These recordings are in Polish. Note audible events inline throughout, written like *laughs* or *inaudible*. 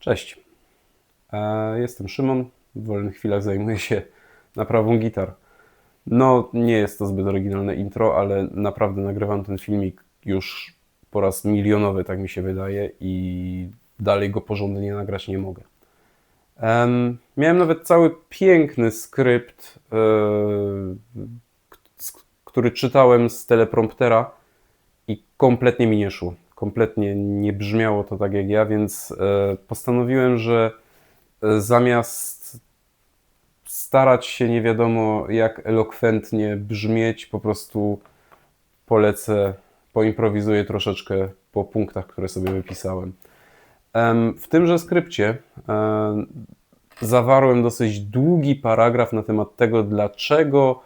Cześć. E, Jestem Szymon. W wolnych chwilach zajmuję się naprawą gitar. No, nie jest to zbyt oryginalne intro, ale naprawdę nagrywam ten filmik już po raz milionowy, tak mi się wydaje, i dalej go porządnie nagrać nie mogę. Em, miałem nawet cały piękny skrypt, s- który czytałem z telepromptera i kompletnie mi nie szło. Kompletnie nie brzmiało to tak jak ja, więc e, postanowiłem, że e, zamiast starać się nie wiadomo jak elokwentnie brzmieć, po prostu polecę, poimprowizuję troszeczkę po punktach, które sobie wypisałem. Em, W tymże skrypcie em, zawarłem dosyć długi paragraf na temat tego, dlaczego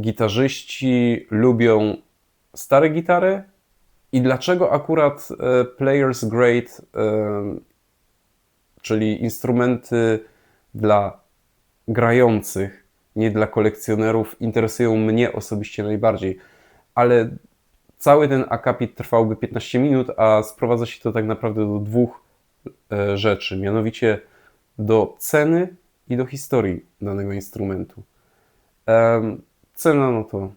gitarzyści lubią stare gitary i dlaczego akurat e, Players Grade, e, czyli instrumenty dla grających, nie dla kolekcjonerów, interesują mnie osobiście najbardziej. Ale cały ten akapit trwałby 15 minut, a sprowadza się to tak naprawdę do dwóch e, rzeczy, mianowicie do ceny i do historii danego instrumentu. Cena, no to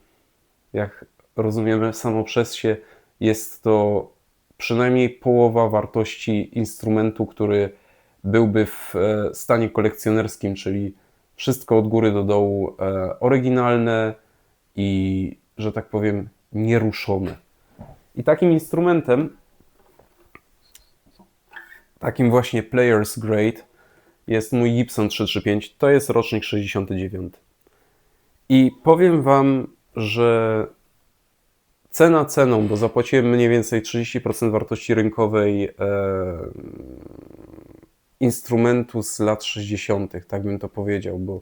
jak rozumiemy samo przez się, jest to przynajmniej połowa wartości instrumentu, który byłby w e, stanie kolekcjonerskim, czyli wszystko od góry do dołu e, oryginalne i, że tak powiem, nieruszone. I takim instrumentem, takim właśnie Players Grade, jest mój Gibson 335. To jest rocznik 69. I powiem Wam, że cena ceną, bo zapłaciłem mniej więcej 30% wartości rynkowej e, instrumentu z lat 60., tak bym to powiedział, bo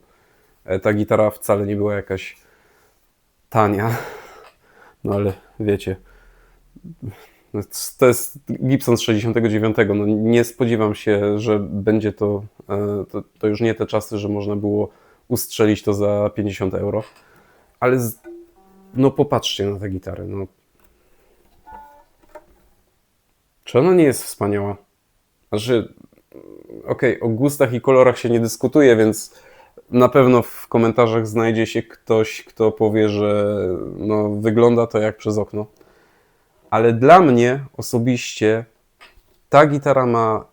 e, ta gitara wcale nie była jakaś tania. No ale wiecie, no to jest Gibson z 69. No nie spodziewam się, że będzie to, e, to, to już nie te czasy, że można było ustrzelić to za 50 euro. Ale no popatrzcie na tę gitarę. No. Czy ona nie jest wspaniała? Znaczy, okej, o gustach i kolorach się nie dyskutuje, więc na pewno w komentarzach znajdzie się ktoś, kto powie, że no, wygląda to jak przez okno. Ale dla mnie osobiście ta gitara ma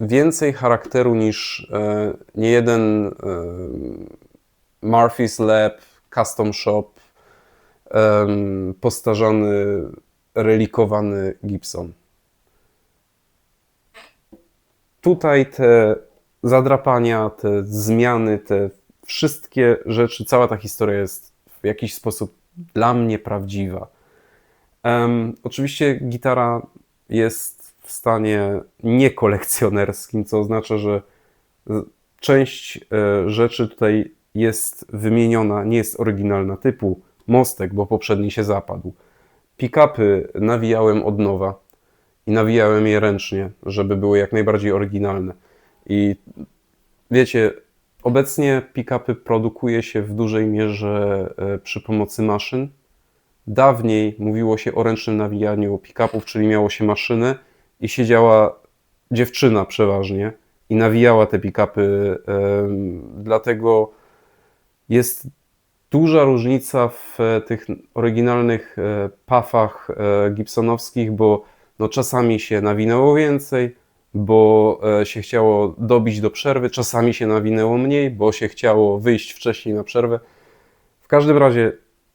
więcej charakteru niż e, niejeden e, Murphy's Lab, Custom Shop, postarzany, relikowany Gibson. Tutaj te zadrapania, te zmiany, te wszystkie rzeczy, cała ta historia jest w jakiś sposób dla mnie prawdziwa. Em, oczywiście gitara jest w stanie niekolekcjonerskim, co oznacza, że część e, rzeczy tutaj jest wymieniona, nie jest oryginalna, typu mostek, bo poprzedni się zapadł. Pick-upy nawijałem od nowa i nawijałem je ręcznie, żeby były jak najbardziej oryginalne. I wiecie, obecnie pick-upy produkuje się w dużej mierze e, przy pomocy maszyn. Dawniej mówiło się o ręcznym nawijaniu pick-upów, czyli miało się maszynę i siedziała dziewczyna przeważnie i nawijała te pick-upy. Dlatego jest duża różnica w e, tych oryginalnych e, pafach e, gibsonowskich, bo no, czasami się nawinęło więcej, bo się chciało dobić do przerwy, czasami się nawinęło mniej, bo się chciało wyjść wcześniej na przerwę. W każdym razie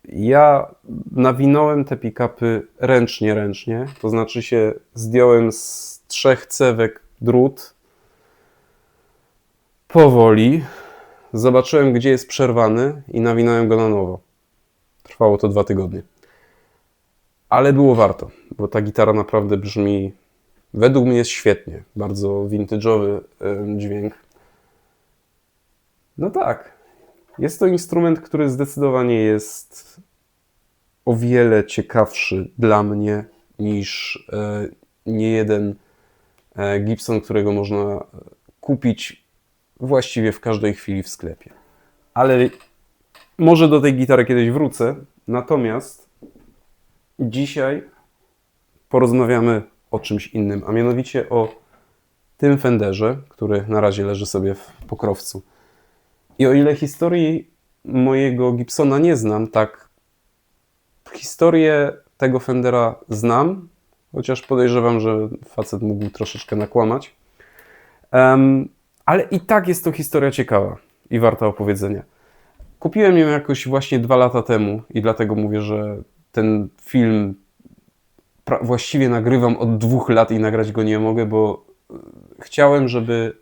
ja nawinąłem te pick-upy ręcznie, ręcznie, to znaczy się zdjąłem z trzech cewek drut powoli, zobaczyłem gdzie jest przerwany i nawinąłem go na nowo. Trwało to dwa tygodnie. Ale było warto, bo ta gitara naprawdę brzmi, według mnie jest świetnie, bardzo vintage'owy dźwięk. No tak, jest to instrument, który zdecydowanie jest o wiele ciekawszy dla mnie niż e, niejeden e, Gibson, którego można kupić właściwie w każdej chwili w sklepie. Ale może do tej gitary kiedyś wrócę. Natomiast dzisiaj porozmawiamy o czymś innym, a mianowicie o tym Fenderze, który na razie leży sobie w pokrowcu. I o ile historii mojego Gibsona nie znam, tak historię tego Fendera znam, chociaż podejrzewam, że facet mógł troszeczkę nakłamać. Ale i tak jest to historia ciekawa i warta opowiedzenia. Kupiłem ją jakoś właśnie dwa lata temu i dlatego mówię, że ten film właściwie nagrywam od dwóch lat i nagrać go nie mogę, bo e, chciałem, żeby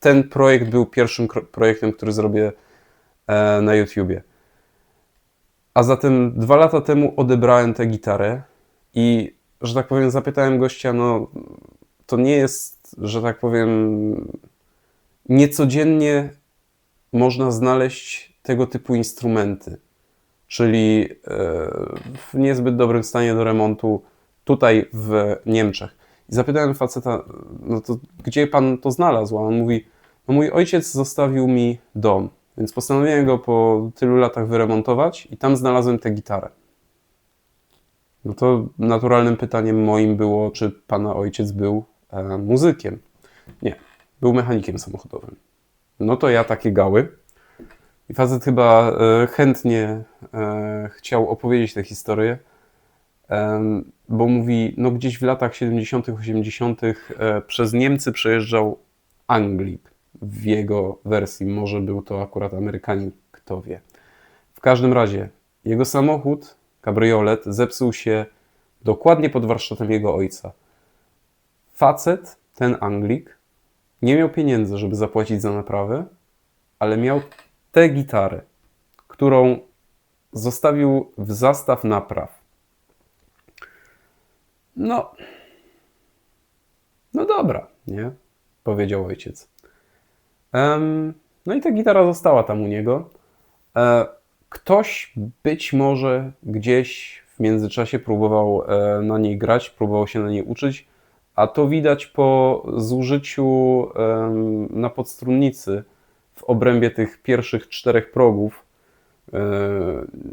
ten projekt był pierwszym projektem, który zrobię e, na YouTubie. A zatem dwa lata temu odebrałem tę gitarę i, że tak powiem, zapytałem gościa, no to nie jest, że tak powiem, niecodziennie można znaleźć tego typu instrumenty, czyli e, w niezbyt dobrym stanie do remontu tutaj w Niemczech. I zapytałem faceta, no to gdzie pan to znalazł? A on mówi, no mój ojciec zostawił mi dom, więc postanowiłem go po tylu latach wyremontować i tam znalazłem tę gitarę. No to naturalnym pytaniem moim było, czy pana ojciec był e, muzykiem. Nie, był mechanikiem samochodowym. No to ja takie gały. I facet chyba e, chętnie e, chciał opowiedzieć tę historię, bo mówi, no gdzieś w latach 70., 80. E, przez Niemcy przejeżdżał Anglik w jego wersji. Może był to akurat Amerykanin, kto wie. W każdym razie, jego samochód, kabriolet, zepsuł się dokładnie pod warsztatem jego ojca. Facet, ten Anglik, nie miał pieniędzy, żeby zapłacić za naprawę, ale miał tę gitarę, którą zostawił w zastaw napraw. No, no dobra, nie? Powiedział ojciec. Um, no i ta gitara została tam u niego. E, ktoś być może gdzieś w międzyczasie próbował e, na niej grać, próbował się na niej uczyć, a to widać po zużyciu na podstrunnicy w obrębie tych pierwszych czterech progów. E,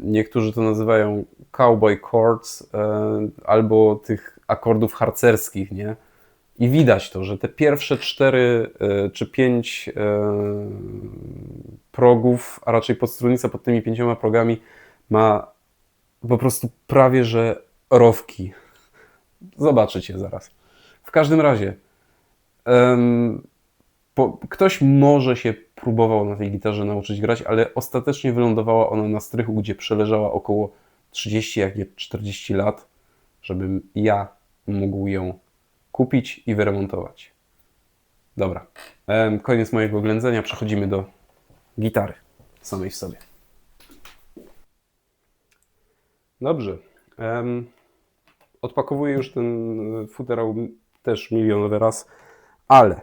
niektórzy to nazywają cowboy chords e, albo tych akordów harcerskich, nie? I widać to, że te pierwsze cztery e, czy pięć progów, a raczej podstrunica pod tymi pięcioma progami ma po prostu prawie że rowki. Zobaczycie zaraz. W każdym razie, po, ktoś może się próbował na tej gitarze nauczyć grać, ale ostatecznie wylądowała ona na strychu, gdzie przeleżała około 30, jak nie 40 lat, żebym ja mógł ją kupić i wyremontować. Dobra, koniec mojego ględzenia, przechodzimy do gitary samej w sobie. Dobrze. Odpakowuję już ten futerał też milionowy raz, ale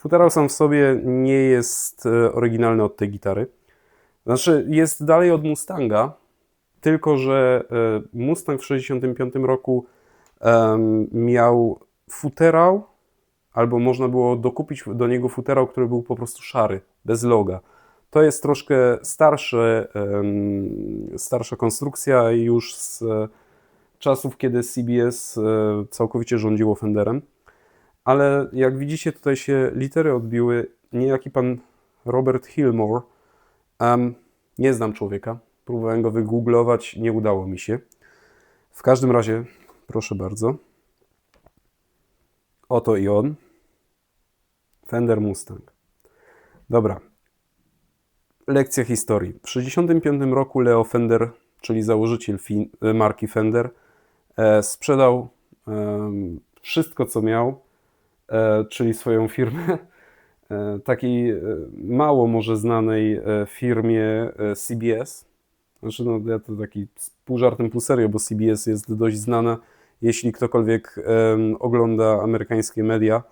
Futerał sam w sobie nie jest e, oryginalny od tej gitary. Znaczy, jest dalej od Mustanga, tylko że e, Mustang w 1965 roku miał futerał, albo można było dokupić do niego futerał, który był po prostu szary, bez loga. To jest troszkę starsze, starsza konstrukcja już z czasów, kiedy CBS e, całkowicie rządziło Fenderem ale jak widzicie, tutaj się litery odbiły. Niejaki pan Robert Hillmore. Um, nie znam człowieka. Próbowałem go wygooglować, nie udało mi się. W każdym razie, proszę bardzo. Oto i on. Fender Mustang. Dobra. Lekcja historii. W 1965 roku Leo Fender, czyli założyciel marki Fender, sprzedał e, wszystko, co miał E, czyli swoją firmę, e, takiej mało może znanej firmie CBS. Znaczy, no, ja to taki pół żartem, pół serio, bo CBS jest dość znana. Jeśli ktokolwiek ogląda amerykańskie media,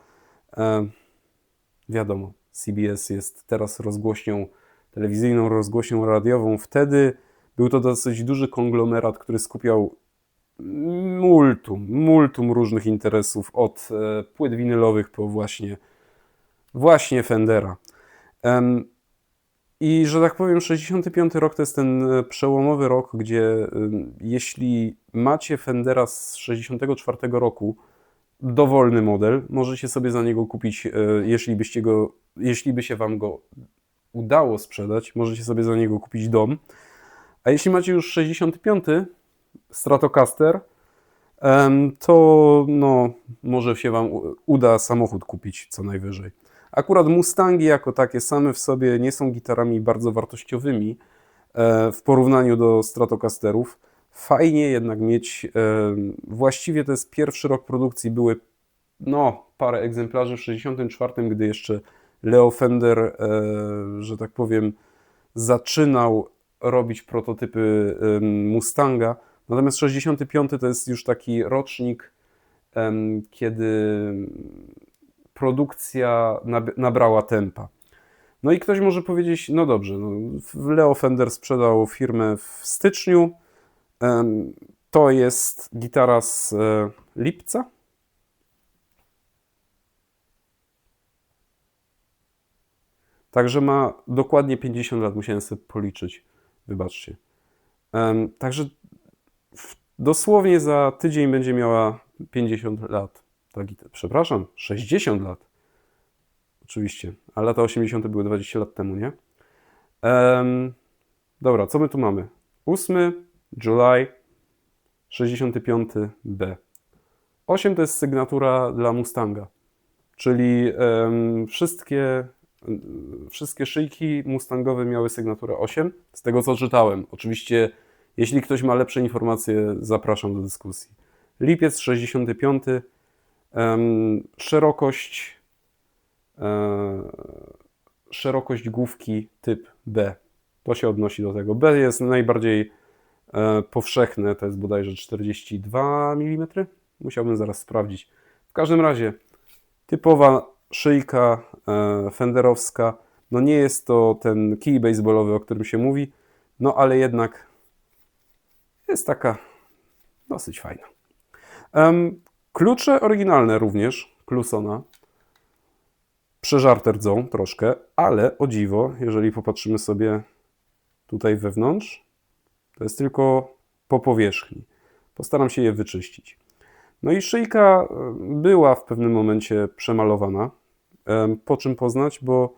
wiadomo, CBS jest teraz rozgłośnią telewizyjną, rozgłośnią radiową. Wtedy był to dosyć duży konglomerat, który skupiał multum, multum różnych interesów, od e, płyt winylowych po właśnie, właśnie Fendera. I że tak powiem, 65 rok to jest ten e, przełomowy rok, gdzie jeśli macie Fendera z 64 roku, dowolny model. Możecie sobie za niego kupić, e, jeśli byście go, jeśli by się Wam go udało sprzedać, możecie sobie za niego kupić dom. A jeśli macie już 65 Stratocaster, to no, może się Wam uda samochód kupić co najwyżej. Akurat Mustangi jako takie same w sobie nie są gitarami bardzo wartościowymi e, w porównaniu do Stratocasterów. Fajnie jednak mieć, właściwie to jest pierwszy rok produkcji, były no, parę egzemplarzy w 64, gdy jeszcze Leo Fender, e, że tak powiem, zaczynał robić prototypy Mustanga. Natomiast 65 to jest już taki rocznik, kiedy produkcja nab- nabrała tempa. No i ktoś może powiedzieć, no dobrze, no, Leo Fender sprzedał firmę w styczniu. To jest gitara z e, lipca. Także ma dokładnie 50 lat, musiałem sobie policzyć. Wybaczcie. Także dosłownie za tydzień będzie miała 50 lat. Przepraszam, 60 lat. Oczywiście, ale lata 80. były 20 lat temu, nie? Em, dobra, co my tu mamy? 8 July 65B. 8 to jest sygnatura dla Mustanga, czyli em, wszystkie, wszystkie szyjki Mustangowe miały sygnaturę 8, z tego co czytałem. Oczywiście, jeśli ktoś ma lepsze informacje, zapraszam do dyskusji. Lipiec 65, em, szerokość e, szerokość główki typ B. To się odnosi do tego. B jest najbardziej e, powszechne, to jest bodajże 42 mm. Musiałbym zaraz sprawdzić. W każdym razie, typowa szyjka e, fenderowska. No nie jest to ten kij baseballowy, o którym się mówi, no ale jednak jest taka dosyć fajna. Em, klucze oryginalne również, Clusona przeżarte rdzą troszkę, ale o dziwo, jeżeli popatrzymy sobie tutaj wewnątrz, to jest tylko po powierzchni. Postaram się je wyczyścić. No i szyjka e, była w pewnym momencie przemalowana. Em, Po czym poznać? Bo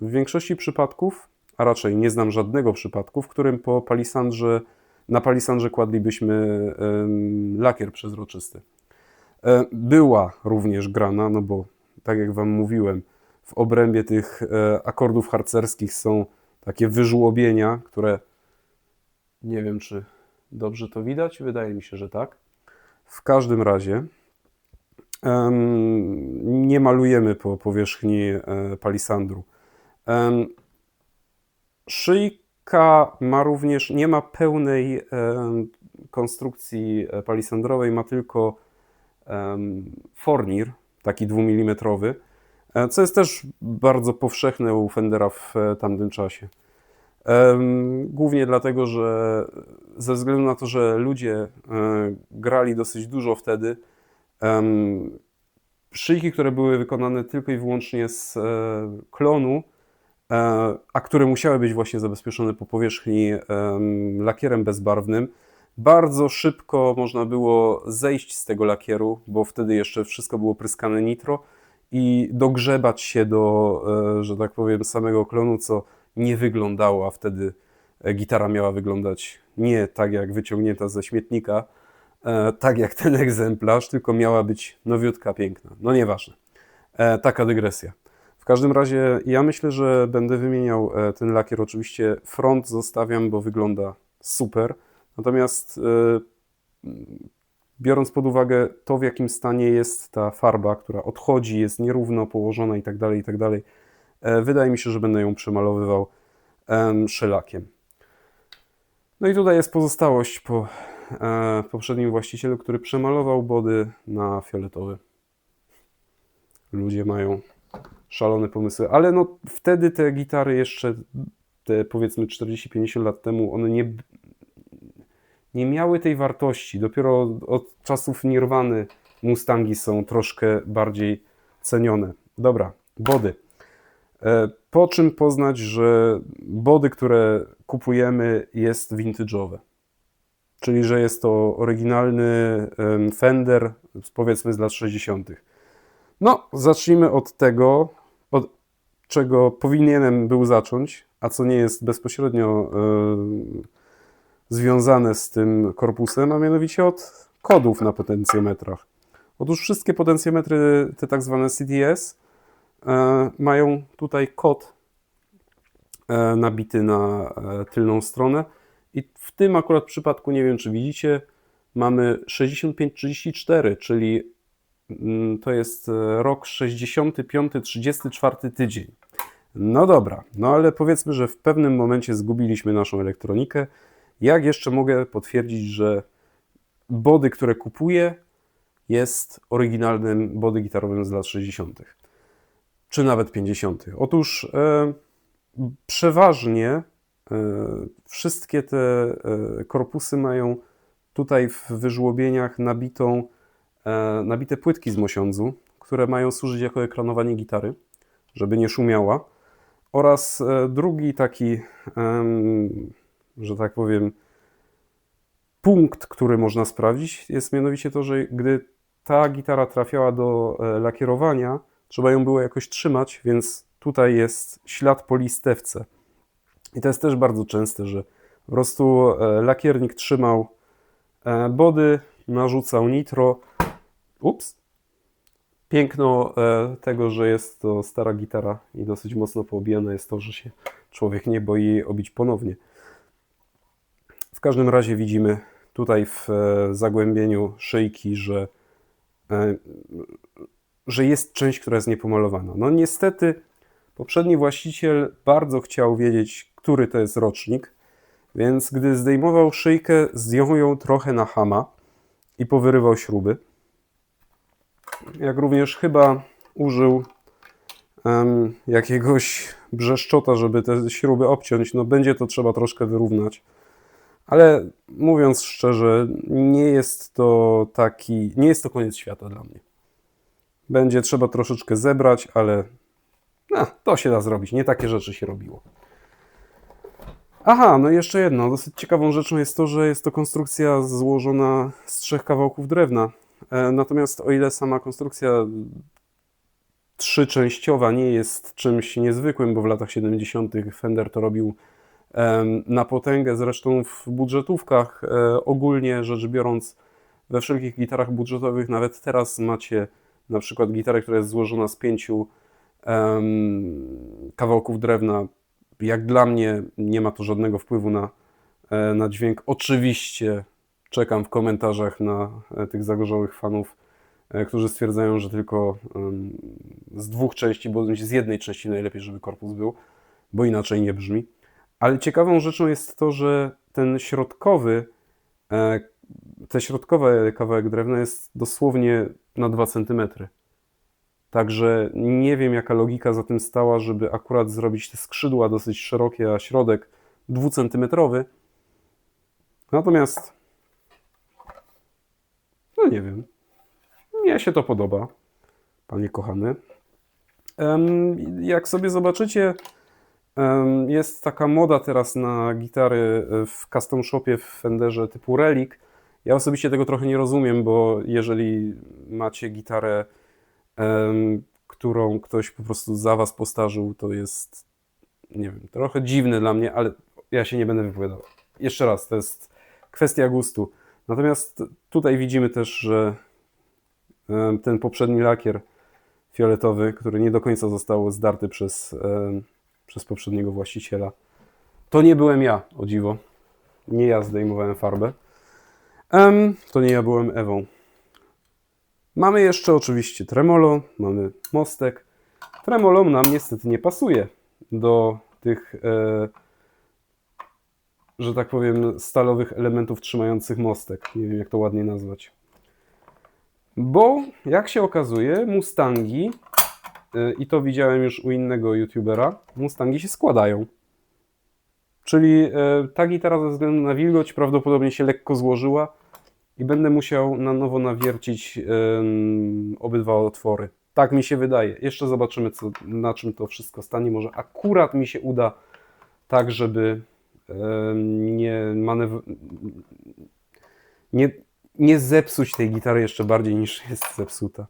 w większości przypadków, a raczej nie znam żadnego przypadku, w którym po palisandrze, na palisandrze kładlibyśmy lakier przezroczysty. E, Była również grana, no bo tak jak Wam mówiłem, w obrębie tych e, akordów harcerskich są takie wyżłobienia, które nie wiem, czy dobrze to widać. Wydaje mi się, że tak. W każdym razie nie malujemy po powierzchni e, palisandru. Em, Szyjka ma również, nie ma pełnej konstrukcji e, palisandrowej, ma tylko fornir, taki dwumilimetrowy, e, co jest też bardzo powszechne u Fendera w e, tamtym czasie. Głównie dlatego, że ze względu na to, że ludzie grali dosyć dużo wtedy, szyjki, które były wykonane tylko i wyłącznie z klonu, a które musiały być właśnie zabezpieczone po powierzchni em, lakierem bezbarwnym, bardzo szybko można było zejść z tego lakieru, bo wtedy jeszcze wszystko było pryskane nitro i dogrzebać się do, e, że tak powiem, samego klonu, co nie wyglądało, a wtedy e, gitara miała wyglądać nie tak jak wyciągnięta ze śmietnika, e, tak jak ten egzemplarz, tylko miała być nowiutka, piękna. No nieważne. E, Taka dygresja. Każdym razie ja myślę, że będę wymieniał e, ten lakier. Oczywiście front zostawiam, bo wygląda super. Natomiast e, biorąc pod uwagę to, w jakim stanie jest ta farba, która odchodzi, jest nierówno położona i tak dalej, i tak e, wydaje mi się, że będę ją przemalowywał em, szelakiem. No i tutaj jest pozostałość po poprzednim właścicielu, który przemalował body na fioletowy. Ludzie mają szalone pomysły, ale no wtedy te gitary jeszcze te powiedzmy 40-50 lat temu, one nie, nie miały tej wartości. Dopiero od, czasów Nirwany Mustangi są troszkę bardziej cenione. Dobra, body. E, Po czym poznać, że body, które kupujemy, jest vintage'owe? czyli że jest to oryginalny Fender, powiedzmy z lat 60. No, zacznijmy od tego, od czego powinienem był zacząć, a co nie jest bezpośrednio em, związane z tym korpusem, a mianowicie od kodów na potencjometrach. Otóż wszystkie potencjometry, te tak zwane CDS, e, mają tutaj kod e, nabity na tylną stronę i w tym akurat przypadku, nie wiem czy widzicie, mamy 6534, czyli to jest e, rok 65, 34 tydzień. No dobra, no ale powiedzmy, że w pewnym momencie zgubiliśmy naszą elektronikę. Jak jeszcze mogę potwierdzić, że body, które kupuję, jest oryginalnym body gitarowym z lat 60. czy nawet 50. Otóż e, przeważnie e, wszystkie te e, korpusy mają tutaj w wyżłobieniach nabitą, nabite płytki z mosiądzu, które mają służyć jako ekranowanie gitary, żeby nie szumiała. Oraz e, drugi taki, że tak powiem, punkt, który można sprawdzić, jest mianowicie to, że gdy ta gitara trafiała do e, lakierowania, trzeba ją było jakoś trzymać, więc tutaj jest ślad po listewce. I to jest też bardzo częste, że po prostu e, lakiernik trzymał e, body, narzucał nitro. Ups. Piękno e, tego, że jest to stara gitara i dosyć mocno poobijana jest to, że się człowiek nie boi jej obić ponownie. W każdym razie widzimy tutaj w e, zagłębieniu szyjki, że, e, że jest część, która jest niepomalowana. No niestety poprzedni właściciel bardzo chciał wiedzieć, który to jest rocznik, więc gdy zdejmował szyjkę, zdjął ją trochę na hama i powyrywał śruby. Jak również chyba użył em, jakiegoś brzeszczota, żeby te śruby obciąć. No będzie to trzeba troszkę wyrównać. Ale mówiąc szczerze, nie jest to taki, nie jest to koniec świata dla mnie. Będzie trzeba troszeczkę zebrać, ale no, to się da zrobić. Nie takie rzeczy się robiło. Aha, no i jeszcze jedno. Dosyć ciekawą rzeczą jest to, że jest to konstrukcja złożona z trzech kawałków drewna. E, Natomiast o ile sama konstrukcja trzyczęściowa nie jest czymś niezwykłym, bo w latach 70. Fender to robił na potęgę, zresztą w budżetówkach e, ogólnie rzecz biorąc, we wszelkich gitarach budżetowych, nawet teraz macie na przykład gitarę, która jest złożona z pięciu kawałków drewna. Jak dla mnie nie ma to żadnego wpływu na, e, na dźwięk. Oczywiście czekam w komentarzach na e, tych zagorzałych fanów, e, którzy stwierdzają, że tylko z dwóch części, bądź z jednej części najlepiej, żeby korpus był, bo inaczej nie brzmi. Ale ciekawą rzeczą jest to, że ten środkowy, e, te środkowe kawałek drewna jest dosłownie na 2 cm. Także nie wiem, jaka logika za tym stała, żeby akurat zrobić te skrzydła dosyć szerokie, a środek dwucentymetrowy. Natomiast, no nie wiem, mnie się to podoba, panie kochany. Jak sobie zobaczycie, jest taka moda teraz na gitary e, w custom shopie w Fenderze typu Relic. Ja osobiście tego trochę nie rozumiem, bo jeżeli macie gitarę, którą ktoś po prostu za was postarzył, to jest, nie wiem, trochę dziwne dla mnie, ale ja się nie będę wypowiadał. Jeszcze raz, to jest kwestia gustu. Natomiast tutaj widzimy też, że ten poprzedni lakier fioletowy, który nie do końca został zdarty przez, przez poprzedniego właściciela, to nie byłem ja, o dziwo. Nie ja zdejmowałem farbę. To nie ja byłem Ewą. Mamy jeszcze oczywiście tremolo, mamy mostek. Tremolo nam niestety nie pasuje do tych, e, że tak powiem, stalowych elementów trzymających mostek. Nie wiem, jak to ładnie nazwać. Bo, jak się okazuje, Mustangi, e, i to widziałem już u innego youtubera, Mustangi się składają. Czyli e, ta gitara ze względu na wilgoć prawdopodobnie się lekko złożyła i będę musiał na nowo nawiercić em, obydwa otwory. Tak mi się wydaje. Jeszcze zobaczymy, co, na czym to wszystko stanie. Może akurat mi się uda tak, żeby nie, nie, nie zepsuć tej gitary jeszcze bardziej niż *laughs* jest zepsuta.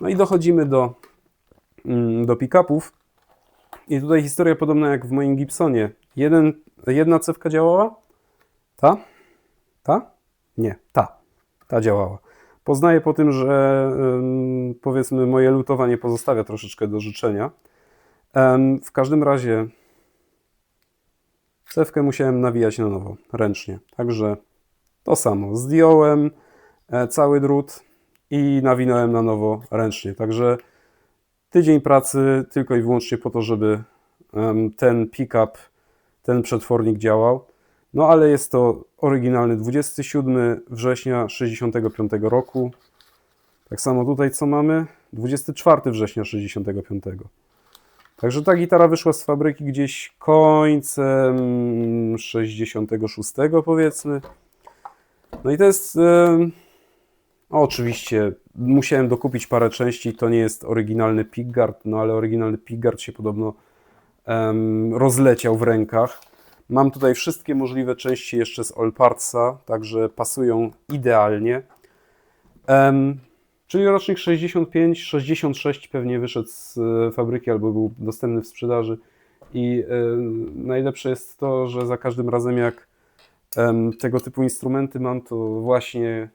No i dochodzimy do, mm, do pick-upów. I tutaj historia podobna jak w moim Gibsonie. Jeden, jedna cewka działała? Ta? Ta? Nie, ta. Ta działała. Poznaję po tym, że powiedzmy moje lutowanie pozostawia troszeczkę do życzenia. W każdym razie cewkę musiałem nawijać na nowo, ręcznie. Także to samo. Zdjąłem e, cały drut i nawinąłem na nowo ręcznie. Także tydzień pracy tylko i wyłącznie po to, żeby ten pick-up, ten przetwornik działał. No ale jest to oryginalny 27 września 65 roku. Tak samo tutaj co mamy? 24 września 65. Także ta gitara wyszła z fabryki gdzieś końcem 66 powiedzmy. No i to jest... oczywiście musiałem dokupić parę części, to nie jest oryginalny pickguard, no ale oryginalny pickguard się podobno rozleciał w rękach. Mam tutaj wszystkie możliwe części jeszcze z All Partsa, także pasują idealnie. Czyli rocznik 65, 66 pewnie wyszedł z e, fabryki albo był dostępny w sprzedaży. I e, najlepsze jest to, że za każdym razem jak tego typu instrumenty mam, to właśnie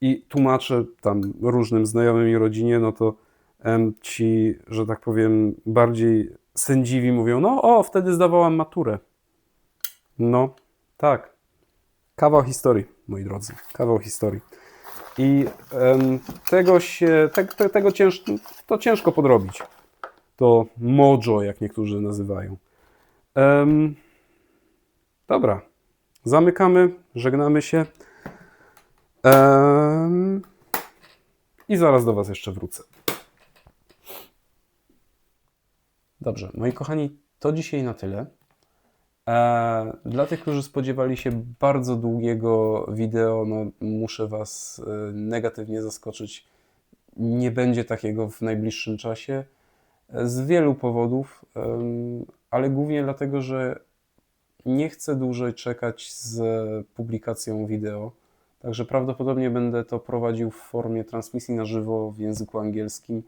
i tłumaczę tam różnym znajomym i rodzinie, no to ci, że tak powiem, bardziej sędziwi mówią, no o, wtedy zdawałam maturę. No, tak. Kawał historii, moi drodzy. Kawał historii. I em, tego się, te, te, tego cięż, to ciężko podrobić. To mojo, jak niektórzy nazywają. Em, dobra. Zamykamy, żegnamy się. Em, I zaraz do Was jeszcze wrócę. Dobrze, moi kochani, to dzisiaj na tyle. Dla tych, którzy spodziewali się bardzo długiego wideo, no, muszę Was e, negatywnie zaskoczyć. Nie będzie takiego w najbliższym czasie e, z wielu powodów, ale głównie dlatego, że nie chcę dłużej czekać z publikacją wideo. Także prawdopodobnie będę to prowadził w formie transmisji na żywo w języku angielskim.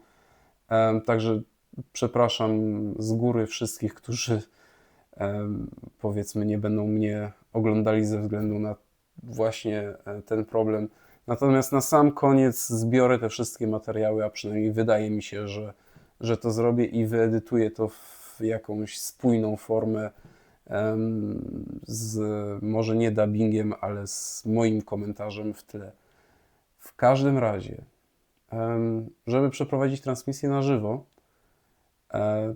Także przepraszam z góry wszystkich, którzy powiedzmy nie będą mnie oglądali ze względu na właśnie e, ten problem. Natomiast na sam koniec zbiorę te wszystkie materiały, a przynajmniej wydaje mi się, że, że to zrobię i wyedytuję to w jakąś spójną formę z może nie dubbingiem, ale z moim komentarzem w tle. W każdym razie, żeby przeprowadzić transmisję na żywo, e,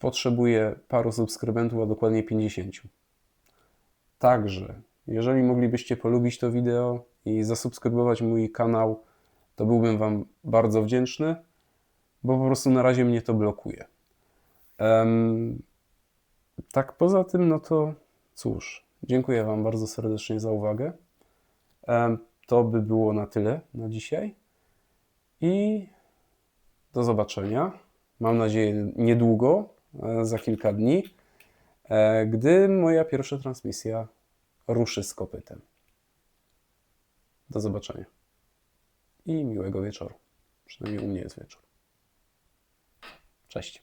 potrzebuję paru subskrybentów, a dokładnie 50. Także, jeżeli moglibyście polubić to wideo i zasubskrybować mój kanał, to byłbym Wam bardzo wdzięczny, bo po prostu na razie mnie to blokuje. Em, tak poza tym, no to cóż, dziękuję Wam bardzo serdecznie za uwagę. Em, to by było na tyle na dzisiaj i do zobaczenia. Mam nadzieję niedługo, za kilka dni, e, gdy moja pierwsza transmisja ruszy z kopytem. Do zobaczenia i miłego wieczoru. Przynajmniej u mnie jest wieczór. Cześć.